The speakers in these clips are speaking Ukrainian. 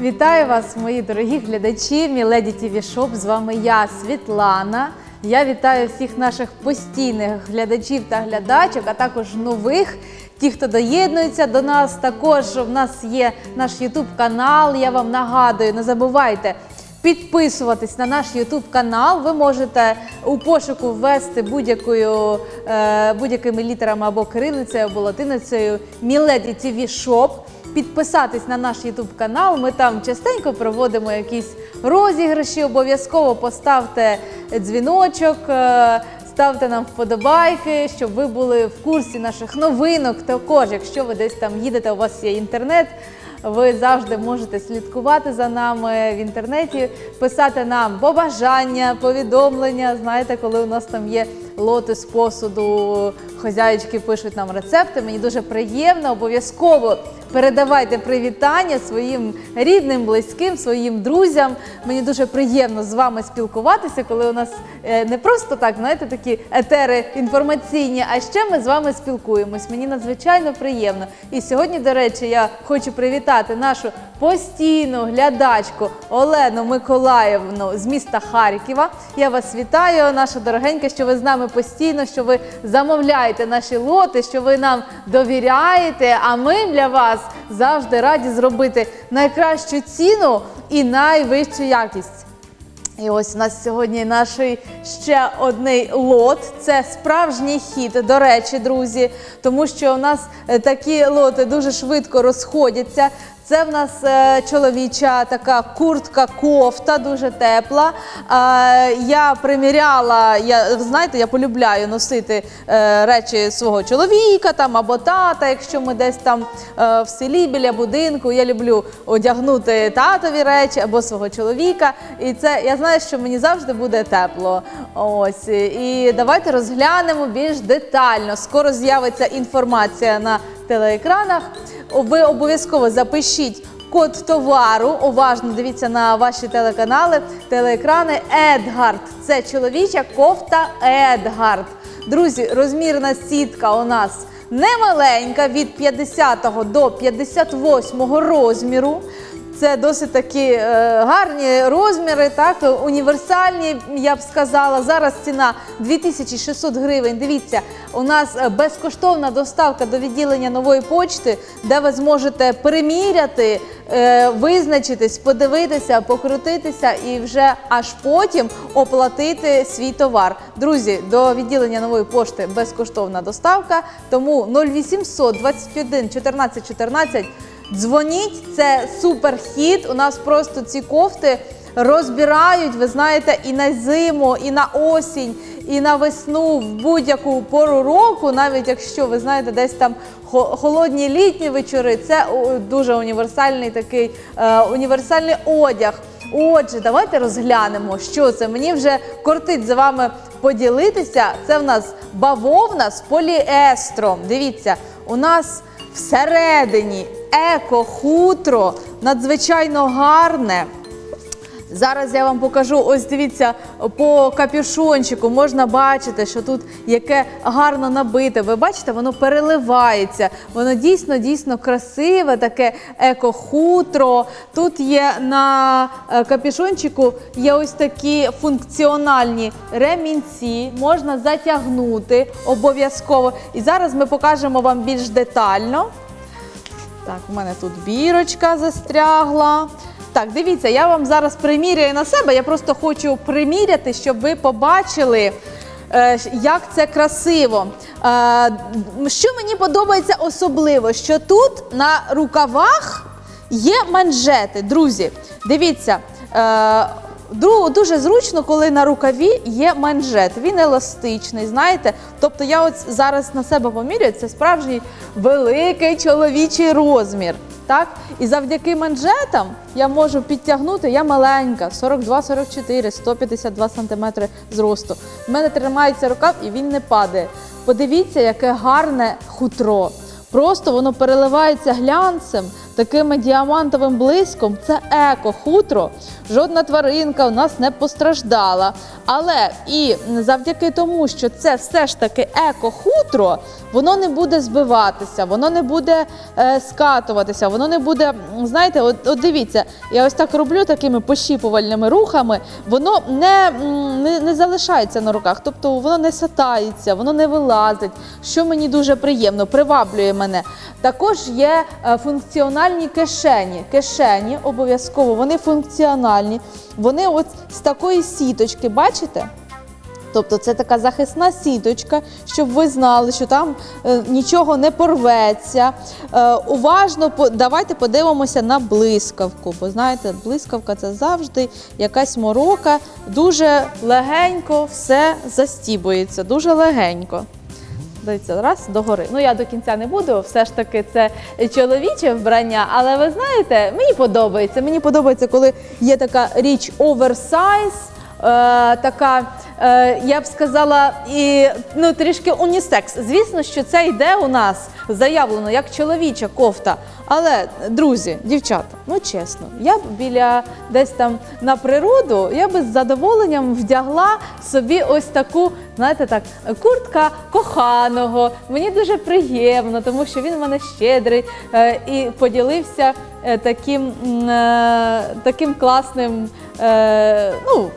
Вітаю вас, мої дорогі глядачі, Міледі ТВ Шоп. З вами я, Світлана. Я вітаю всіх наших постійних глядачів та глядачок, а також нових. Ті, хто доєднується до нас, також в нас є наш Ютуб канал. Я вам нагадую, не забувайте підписуватись на наш Ютуб канал. Ви можете у пошуку ввести е, будь-якими літерами або кирилицею, або латиницею Міледі ТВ Шоп. Підписатись на наш Ютуб канал. Ми там частенько проводимо якісь розіграші. Обов'язково поставте дзвіночок. е, Ставте нам вподобайки, щоб ви були в курсі наших новинок. Також, якщо ви десь там їдете, у вас є інтернет, ви завжди можете слідкувати за нами в інтернеті, писати нам побажання, повідомлення. Знаєте, коли у нас там є лоти з посуду, хазяїчки пишуть нам рецепти. Мені дуже приємно, обов'язково передавайте привітання своїм рідним, близьким, своїм друзям. Мені дуже приємно з вами спілкуватися, коли у нас е, не просто так, знаєте, такі етери інформаційні, а ще ми з вами спілкуємось. Мені надзвичайно приємно. І сьогодні, до речі, я хочу привітати нашу постійну глядачку Олену Миколаївну з міста Харкова. Я вас вітаю, наша дорогенька, що ви з нами постійно, що ви замовляєте наші лоти, що ви нам довіряєте. А ми для вас завжди раді зробити найкращу ціну і найвищу якість. І ось у нас сьогодні наш ще одний лот. Це справжній хід, до речі, друзі, тому що у нас е, такі лоти дуже швидко розходяться. Це в нас е, чоловіча така куртка, кофта, дуже тепла. Е, я приміряла, я знаєте, я полюбляю носити е, речі свого чоловіка там або тата, якщо ми десь там в селі біля будинку. Я люблю одягнути татові речі або свого чоловіка. І це я знаю, що мені завжди буде тепло. Ось і давайте розглянемо більш детально. Скоро з'явиться інформація на телеекранах. Ви обов'язково запишіть код товару. Уважно дивіться на ваші телеканали, телеекрани. Едгард. Це чоловіча кофта Едгард. Друзі, розмірна сітка у нас немаленька від 50 до 58 розміру. Це досить такі е, гарні розміри, так універсальні, я б сказала. Зараз ціна 2600 гривень. Дивіться, у нас е, безкоштовна доставка до відділення нової почти, де ви зможете переміряти, е, визначитись, подивитися, покрутитися і вже аж потім оплатити свій товар. Друзі, до відділення нової пошти безкоштовна доставка. Тому 0800 21 14 14 Дзвоніть, це суперхід. У нас просто ці кофти розбирають, ви знаєте, і на зиму, і на осінь, і на весну в будь-яку пору року, навіть якщо ви знаєте, десь там холодні літні вечори. Це дуже універсальний такий е, універсальний одяг. Отже, давайте розглянемо, що це. Мені вже кортить за вами поділитися. Це в нас бавовна з поліестром. Дивіться, у нас всередині еко-хутро, надзвичайно гарне. Зараз я вам покажу. Ось дивіться, по капюшончику можна бачити, що тут яке гарно набите. Ви бачите, воно переливається. Воно дійсно дійсно красиве, таке еко-хутро. Тут є на е, капюшончику є ось такі функціональні ремінці, можна затягнути обов'язково. І зараз ми покажемо вам більш детально. Так, у мене тут бірочка застрягла. Так, дивіться, я вам зараз приміряю на себе. Я просто хочу приміряти, щоб ви побачили, е, як це красиво. Е, Що мені подобається особливо, що тут на рукавах є манжети. Друзі, дивіться. Дуже зручно, коли на рукаві є манжет. Він еластичний, знаєте. Тобто я от зараз на себе поміряю, це справжній великий чоловічий розмір. Так? І завдяки манжетам я можу підтягнути, я маленька, 42-44, 152 см зросту. У мене тримається рукав і він не падає. Подивіться, яке гарне хутро. Просто воно переливається глянцем, таким діамантовим блиском. Це еко-хутро. Жодна тваринка у нас не постраждала. Але і завдяки тому, що це все ж таки еко-хутро, воно не буде збиватися, воно не буде е, скатуватися, воно не буде, знаєте, от, от дивіться, я ось так роблю такими пощіпувальними рухами, воно не, не, не залишається на руках, тобто воно не сатається, воно не вилазить, що мені дуже приємно, приваблює мене. Також є е, функціональні кишені. Кишені обов'язково, вони функціональні. Вони от з такої сіточки, бачите? Тобто це така захисна сіточка, щоб ви знали, що там е, нічого не порветься. Е, уважно по- давайте подивимося на блискавку. Бо знаєте, блискавка це завжди якась морока. Дуже легенько все застібується, дуже легенько. Дивіться, раз догори. Ну я до кінця не буду, все ж таки це чоловіче вбрання, але ви знаєте, мені подобається. Мені подобається, коли є така річ оверсайз, така, е, я б сказала, і ну трішки унісекс. Звісно, що це йде у нас заявлено як чоловіча кофта. Але, друзі, дівчата, ну чесно, я б біля десь там на природу, я би з задоволенням вдягла собі ось таку, знаєте, так, куртка коханого. Мені дуже приємно, тому що він в мене щедрий е, і поділився е, таким, е, таким класним. Е, ну,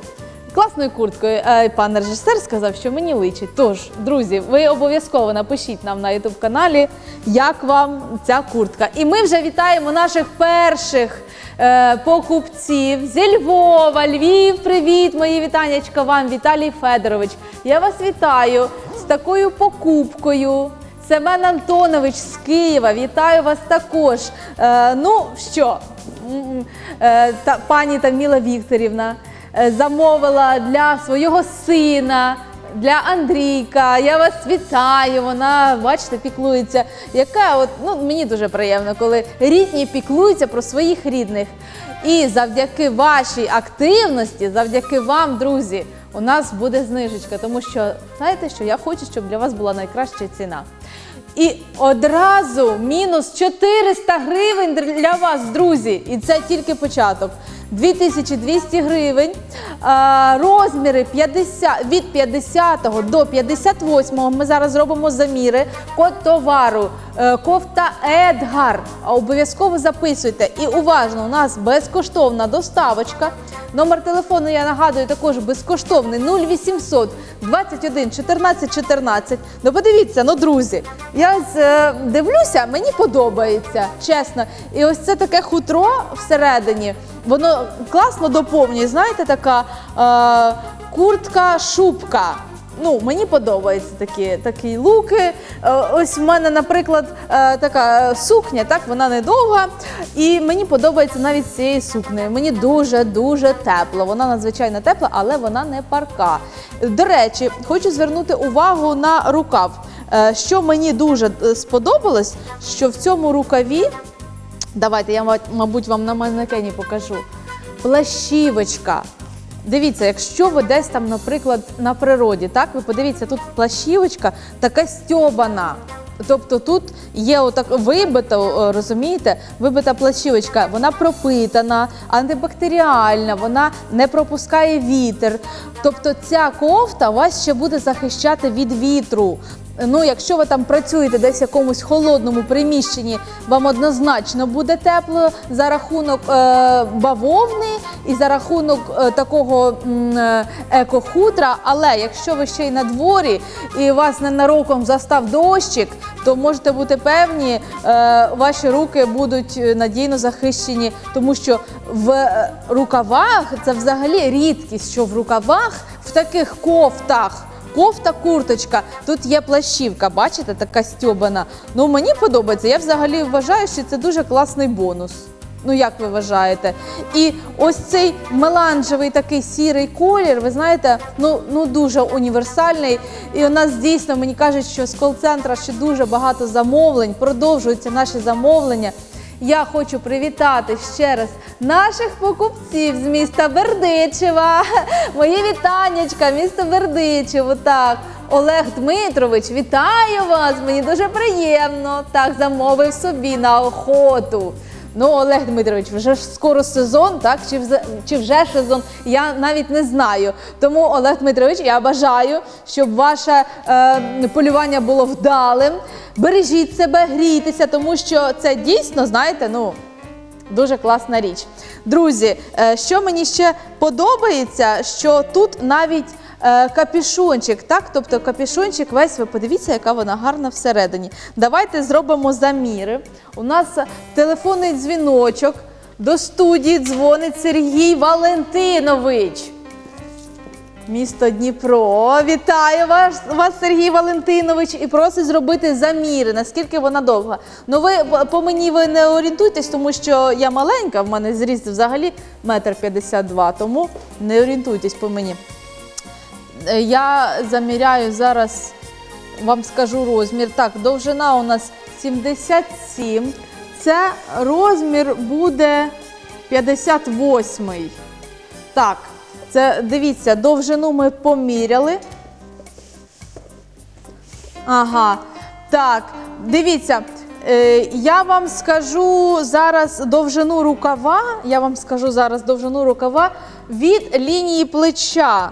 Класною курткою Е, пан режисер сказав, що мені личить. Тож, друзі, ви обов'язково напишіть нам на youtube каналі, як вам ця куртка. І ми вже вітаємо наших перших е, покупців зі Львова. Львів, привіт, мої вітаннячка вам, Віталій Федорович. Я вас вітаю з такою покупкою. Семен Антонович з Києва, вітаю вас також. Е, ну що, пані Таміла Вікторівна замовила для свого сина, для Андрійка. Я вас вітаю. Вона, бачите, піклується. Яка от ну мені дуже приємно, коли рідні піклуються про своїх рідних. І завдяки вашій активності, завдяки вам, друзі, у нас буде знижечка, тому що знаєте, що я хочу, щоб для вас була найкраща ціна. І одразу мінус 400 гривень для вас, друзі. І це тільки початок. 2200 гривень. Розміри 50, від 50 до 58 ми зараз зробимо заміри. Код товару, е, кофта Едгар. Обов'язково записуйте. І уважно, у нас безкоштовна доставочка. Номер телефону я нагадую також безкоштовний 0800 21 14 14. Ну подивіться, ну друзі, я е, дивлюся, мені подобається, чесно. І ось це таке хутро всередині, воно класно доповнює. Знаєте, така е, куртка, шубка. Ну, мені подобаються такі, такі луки. Е, Ось в мене, наприклад, е, така сукня, так вона недовга. І мені подобається навіть з цією сукнею. Мені дуже дуже тепло. Вона надзвичайно тепла, але вона не парка. До речі, хочу звернути увагу на рукав. Е, Що мені дуже сподобалось, що в цьому рукаві, давайте я, ма- мабуть, вам на манекені покажу. Плащівочка. Дивіться, якщо ви десь там, наприклад, на природі, так ви подивіться, тут плащівочка така стьобана. Тобто тут є отак вибита, розумієте, вибита плащівочка, вона пропитана, антибактеріальна, вона не пропускає вітер. Тобто ця кофта вас ще буде захищати від вітру. Ну, якщо ви там працюєте десь в якомусь холодному приміщенні, вам однозначно буде тепло за рахунок е, бавовни і за рахунок е, такого е, екохутра. Але якщо ви ще й на дворі і вас ненароком застав дощик, то можете бути певні, е, ваші руки будуть е, надійно захищені, тому що в е, рукавах це взагалі рідкість, що в рукавах в таких кофтах. Кофта, курточка, тут є плащівка, бачите, така стьобана. Ну мені подобається. Я взагалі вважаю, що це дуже класний бонус. Ну як ви вважаєте? І ось цей меланжевий такий сірий колір, ви знаєте, ну, ну дуже універсальний. І у нас дійсно мені кажуть, що з кол-центра ще дуже багато замовлень, продовжуються наші замовлення. Я хочу привітати ще раз наших покупців з міста Бердичева. Мої вітаннячка, місто Бердичево. Так, Олег Дмитрович, вітаю вас! Мені дуже приємно. Так, замовив собі на охоту. Ну, Олег Дмитрович, вже ж скоро сезон, так? Чи, вз- чи вже сезон? Я навіть не знаю. Тому, Олег Дмитрович, я бажаю, щоб ваше е, полювання було вдалим. Бережіть себе, грійтеся, тому що це дійсно, знаєте, ну. Дуже класна річ. Друзі, е, що мені ще подобається, що тут навіть е, капюшончик, так? Тобто капюшончик весь, ви подивіться, яка вона гарна всередині. Давайте зробимо заміри. У нас телефонний дзвіночок. До студії дзвонить Сергій Валентинович. Місто Дніпро. Вітаю вас, вас, Сергій Валентинович, і просить зробити заміри, наскільки вона довга. Ну ви по мені ви не орієнтуйтесь, тому що я маленька, в мене зріст взагалі метр п'ятдесят два, тому не орієнтуйтесь по мені. Е, Я заміряю зараз, вам скажу розмір. Так, довжина у нас 77. Це розмір буде 58. Так, це дивіться, довжину ми поміряли. Ага, так, дивіться. е, Я вам скажу зараз довжину рукава. Я вам скажу зараз довжину рукава від лінії плеча.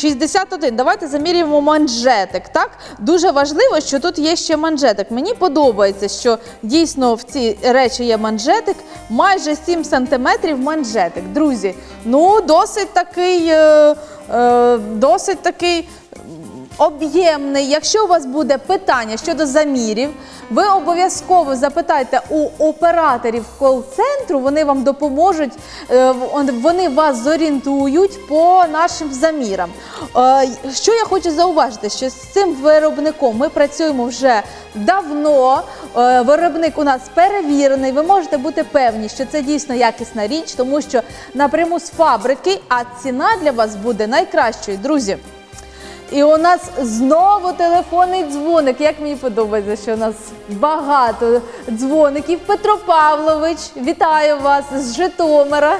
61. Давайте замірюємо манжетик. Так дуже важливо, що тут є ще манжетик. Мені подобається, що дійсно в цій речі є манжетик. Майже 7 сантиметрів манжетик. Друзі, ну досить такий, е, е, досить такий об'ємний. Якщо у вас буде питання щодо замірів, ви обов'язково запитайте у операторів кол-центру, вони вам допоможуть, е, вони вас зорієнтують по нашим замірам. Е, Що я хочу зауважити, що з цим виробником ми працюємо вже давно. Е, Виробник у нас перевірений. Ви можете бути певні, що це дійсно якісна річ, тому що напряму з фабрики, а ціна для вас буде найкращою, друзі. І у нас знову телефонний дзвоник. Як мені подобається, що у нас багато дзвоників. Петро Павлович, вітаю вас з Житомира.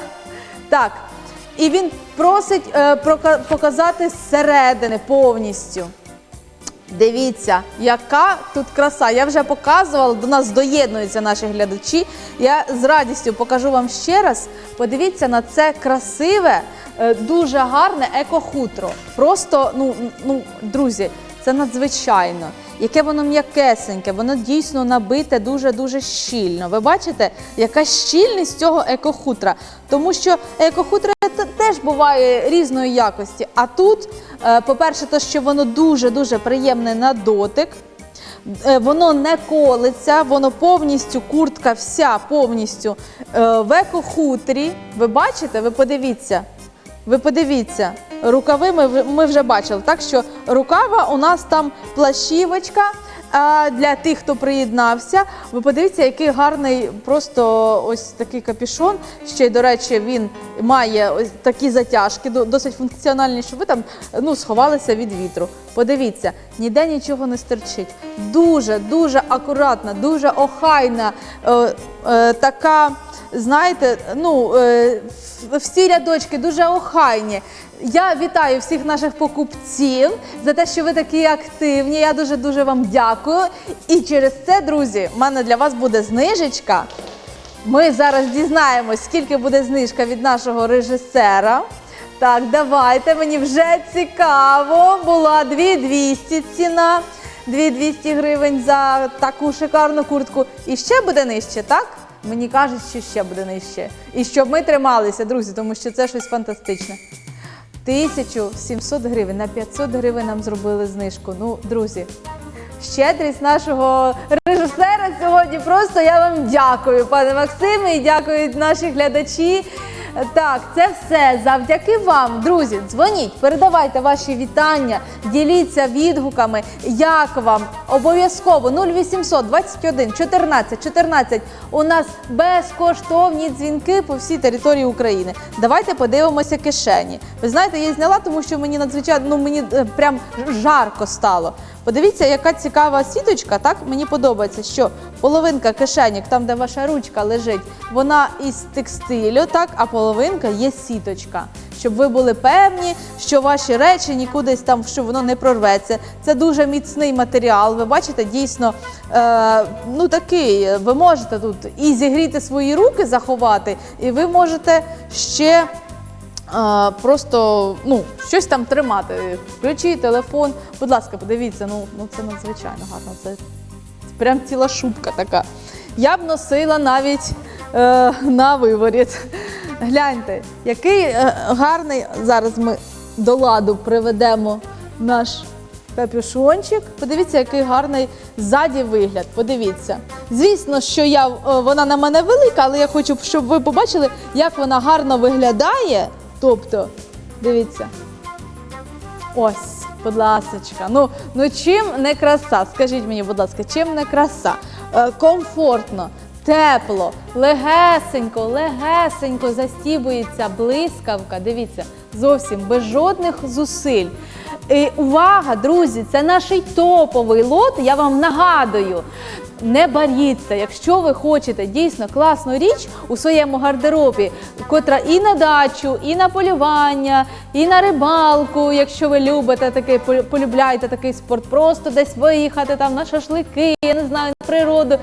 Так, і він просить е, показати зсередини повністю. Дивіться, яка тут краса. Я вже показувала, до нас доєднуються наші глядачі. Я з радістю покажу вам ще раз. Подивіться на це красиве, е, дуже гарне екохутро. Просто, ну, ну, друзі, це надзвичайно. Яке воно м'якесеньке, воно дійсно набите дуже-дуже щільно. Ви бачите, яка щільність цього екохутра? Тому що екохутро те- теж буває різної якості. А тут, е, по-перше, то, що воно дуже-дуже приємне на дотик. Е, Воно не колиться, воно повністю, куртка вся повністю е, в екохутрі. Ви бачите, ви подивіться. Ви подивіться, рукави ми вже бачили. Так що рукава у нас там плащівочка. Для тих, хто приєднався, ви подивіться, який гарний просто ось такий капюшон. Ще й, до речі, він має ось такі затяжки, досить функціональні, щоб ви там ну, сховалися від вітру. Подивіться, ніде нічого не стерчить. Дуже, дуже акуратна, дуже охайна е, е, така знаєте, ну, е, всі рядочки дуже охайні. Я вітаю всіх наших покупців за те, що ви такі активні. Я дуже дуже вам дякую. І через це, друзі, в мене для вас буде знижечка. Ми зараз дізнаємось, скільки буде знижка від нашого режисера. Так, давайте, мені вже цікаво. Була 2200 ціна, 2200 гривень за таку шикарну куртку. І ще буде нижче, так? Мені кажуть, що ще буде нижче. І щоб ми трималися, друзі, тому що це щось фантастичне. 1700 гривень на 500 гривень нам зробили знижку. Ну, друзі, щедрість нашого режисера сьогодні. Просто я вам дякую, пане Максиме, і дякують наші глядачі. Так, це все завдяки вам, друзі. Дзвоніть, передавайте ваші вітання, діліться відгуками. Як вам обов'язково 0800 21 14 14. У нас безкоштовні дзвінки по всій території України. Давайте подивимося кишені. Ви знаєте, я зняла, тому що мені надзвичайно ну мені е, прям жарко стало. Подивіться, яка цікава сіточка. Так мені подобається, що половинка кишенік, там де ваша ручка лежить, вона із текстилю, так, а половинка є сіточка. щоб ви були певні, що ваші речі нікудись там, що воно не прорветься. Це дуже міцний матеріал. Ви бачите, дійсно е, ну такий. Ви можете тут і зігріти свої руки, заховати, і ви можете ще. А, просто ну, щось там тримати. Ключі, телефон. Будь ласка, подивіться, ну, ну це надзвичайно гарно. Це, прям ціла шубка така. Я б носила навіть е, на виворіт. Гляньте, який е, гарний. Зараз ми до ладу приведемо наш капюшончик. Подивіться, який гарний ззаді вигляд. Подивіться. Звісно, що я, е, вона на мене велика, але я хочу, щоб ви побачили, як вона гарно виглядає. Тобто, дивіться. Ось, будь ласка. Ну, ну чим не краса? Скажіть мені, будь ласка, чим не краса? Е, комфортно, тепло, легесенько, легесенько застібується блискавка. Дивіться, зовсім без жодних зусиль. Увага, друзі, це наш топовий лот. Я вам нагадую. Не боріться, якщо ви хочете дійсно класну річ у своєму гардеробі, котра і на дачу, і на полювання, і на рибалку, якщо ви любите такий, полю- полюбляєте такий спорт, просто десь виїхати там на шашлики, я не знаю, на природу.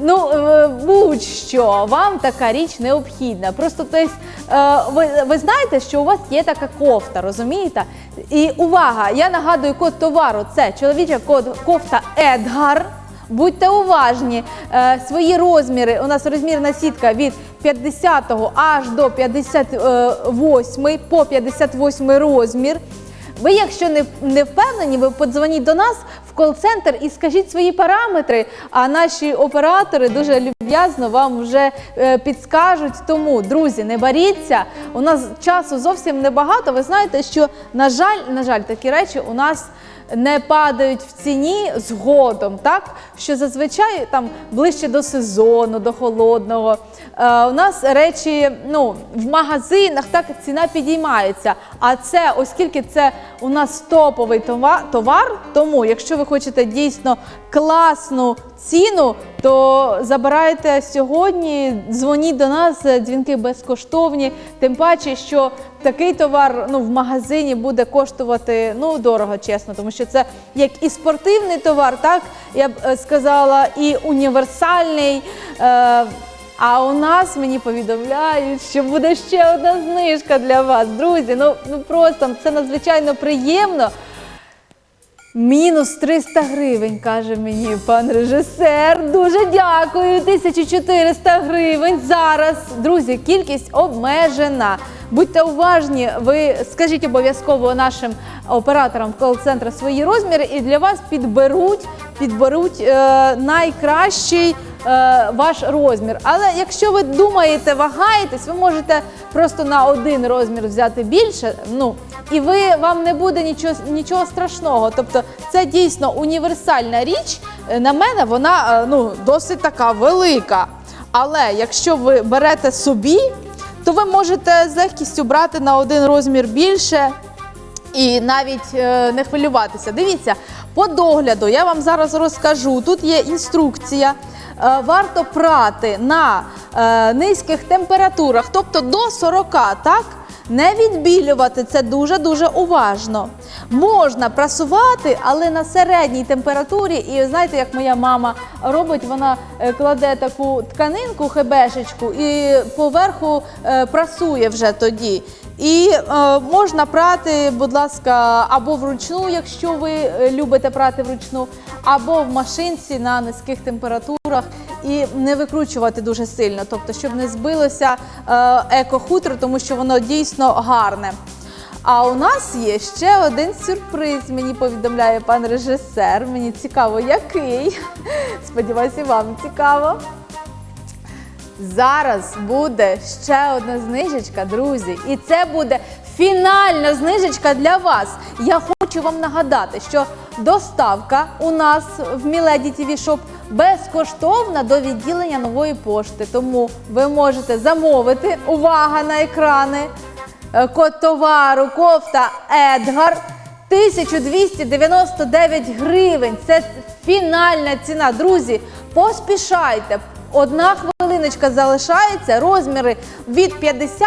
Ну е, будь-що вам така річ необхідна. Просто тобто, е, ви, ви знаєте, що у вас є така кофта, розумієте? І увага! Я нагадую код товару. Це чоловіча кофта Едгар. Будьте уважні, е, свої розміри. У нас розмірна сітка від 50 аж до 58 по 58 розмір. Ви, якщо не, не впевнені, ви подзвоніть до нас кол-центр і скажіть свої параметри. А наші оператори дуже люб'язно вам вже е, підскажуть. Тому, друзі, не боріться. У нас часу зовсім небагато. Ви знаєте, що на жаль, на жаль, такі речі у нас не падають в ціні згодом, так що зазвичай там ближче до сезону, до холодного. Е, у нас речі ну, в магазинах так ціна підіймається. А це, оскільки це у нас топовий товар, тому якщо ви хочете дійсно класну ціну, то забирайте сьогодні, дзвоніть до нас, е, дзвінки безкоштовні. Тим паче, що такий товар ну, в магазині буде коштувати ну, дорого, чесно, тому що це як і спортивний товар, так я б е, сказала, і універсальний. Е, а у нас мені повідомляють, що буде ще одна знижка для вас, друзі. Ну, ну просто це надзвичайно приємно. Мінус 300 гривень, каже мені пан режисер. Дуже дякую. 1400 гривень. Зараз, друзі, кількість обмежена. Будьте уважні, ви скажіть обов'язково нашим операторам кол-центру свої розміри, і для вас підберуть, підберуть е, найкращий ваш розмір. Але якщо ви думаєте, вагаєтесь, ви можете просто на один розмір взяти більше. Ну і ви вам не буде нічого, нічого страшного. Тобто, це дійсно універсальна річ. Е, На мене вона е, ну досить така велика. Але якщо ви берете собі, то ви можете з легкістю брати на один розмір більше і навіть е, не хвилюватися. Дивіться, по догляду я вам зараз розкажу. Тут є інструкція. Е, варто прати на е, низьких температурах, тобто до 40, так? Не відбілювати це дуже дуже уважно. Можна прасувати, але на середній температурі. І знаєте, як моя мама робить, вона е, кладе таку тканинку, хебешечку і поверху прасує вже тоді. І е, можна прати, будь ласка, або вручну, якщо ви е, любите прати вручну, або в машинці на низьких температурах і не викручувати дуже сильно, тобто, щоб не збилося е, еко-хутро, тому що воно дійсно гарне. А у нас є ще один сюрприз, мені повідомляє пан режисер. Мені цікаво, який. Сподіваюся, вам цікаво. Зараз буде ще одна знижечка, друзі, і це буде фінальна знижечка для вас. Я хочу вам нагадати, що доставка у нас в Міледі TV Shop безкоштовна до відділення нової пошти. Тому ви можете замовити увага на екрани. Е, Код товару кофта Едгар 1299 гривень. Це фінальна ціна. Друзі, поспішайте. Одна хвилина. Хвилиночка залишається. Розміри від 50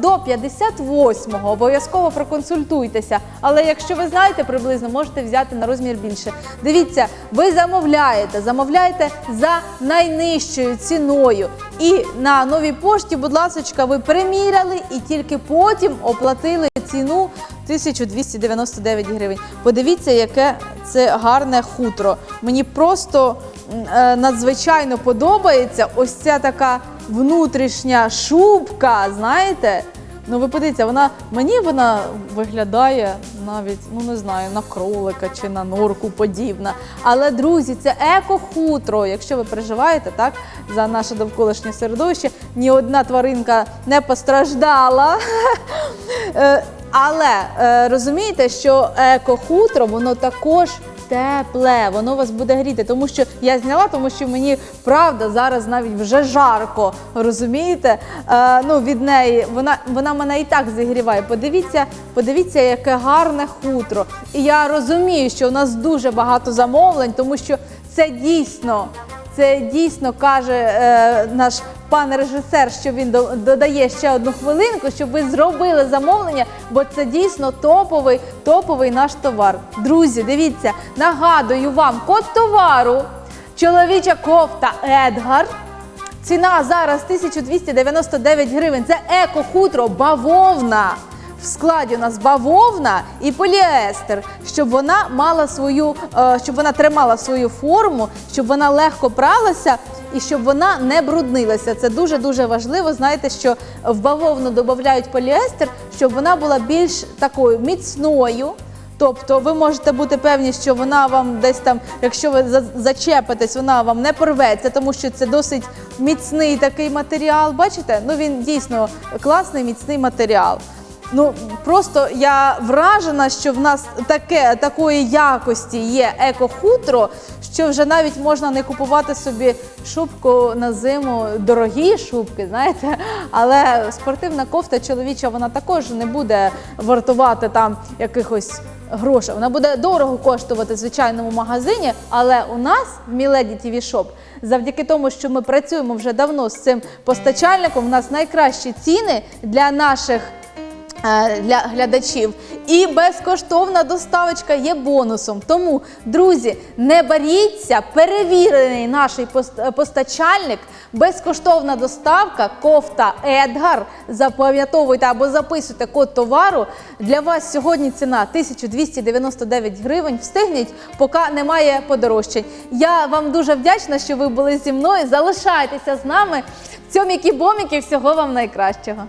до 58. Обов'язково проконсультуйтеся. Але якщо ви знаєте приблизно, можете взяти на розмір більше. Дивіться, ви замовляєте, замовляєте за найнижчою ціною. І на новій пошті, будь ласка, ви приміряли і тільки потім оплатили ціну 1299 гривень. Подивіться, яке це гарне хутро. Мені просто надзвичайно подобається ось ця така внутрішня шубка. Знаєте? Ну, ви подивіться, вона мені вона виглядає навіть, ну не знаю, на кролика чи на норку подібна. Але друзі, це еко-хутро. Якщо ви переживаєте так за наше довколишнє середовище, ні одна тваринка не постраждала. Е, Але е, розумієте, що еко-хутро, воно також. Тепле, воно вас буде гріти, тому що я зняла, тому що мені правда зараз навіть вже жарко. Розумієте? Е, ну від неї вона вона мене і так зігріває. Подивіться, подивіться, яке гарне хутро. І я розумію, що у нас дуже багато замовлень, тому що це дійсно це дійсно каже е, наш пан режисер, що він до- додає ще одну хвилинку, щоб ви зробили замовлення, бо це дійсно топовий, топовий наш товар. Друзі, дивіться, нагадую вам код товару. Чоловіча кофта Едгар. Ціна зараз 1299 гривень. Це еко-хутро, бавовна. В складі у нас бавовна і поліестер, щоб вона мала свою, е, щоб вона тримала свою форму, щоб вона легко пралася і щоб вона не бруднилася. Це дуже дуже важливо. Знаєте, що в бавовну додають поліестер, щоб вона була більш такою міцною. Тобто ви можете бути певні, що вона вам десь там, якщо ви за- зачепитесь, вона вам не порветься, тому що це досить міцний такий матеріал. Бачите? Ну він дійсно класний, міцний матеріал. Ну просто я вражена, що в нас таке такої якості є еко-хутро, що вже навіть можна не купувати собі шубку на зиму, дорогі шубки, знаєте. Але спортивна кофта чоловіча вона також не буде вартувати там якихось грошей. Вона буде дорого коштувати в звичайному магазині. Але у нас в Milady TV Shop, завдяки тому, що ми працюємо вже давно з цим постачальником, у нас найкращі ціни для наших для глядачів. І безкоштовна доставочка є бонусом. Тому, друзі, не боріться, перевірений наш е, постачальник, безкоштовна доставка, кофта Едгар. Запам'ятовуйте або записуйте код товару. Для вас сьогодні ціна 1299 гривень. Встигніть, поки немає подорожчань. Я вам дуже вдячна, що ви були зі мною. Залишайтеся з нами. Цьоміки-боміки, всього вам найкращого.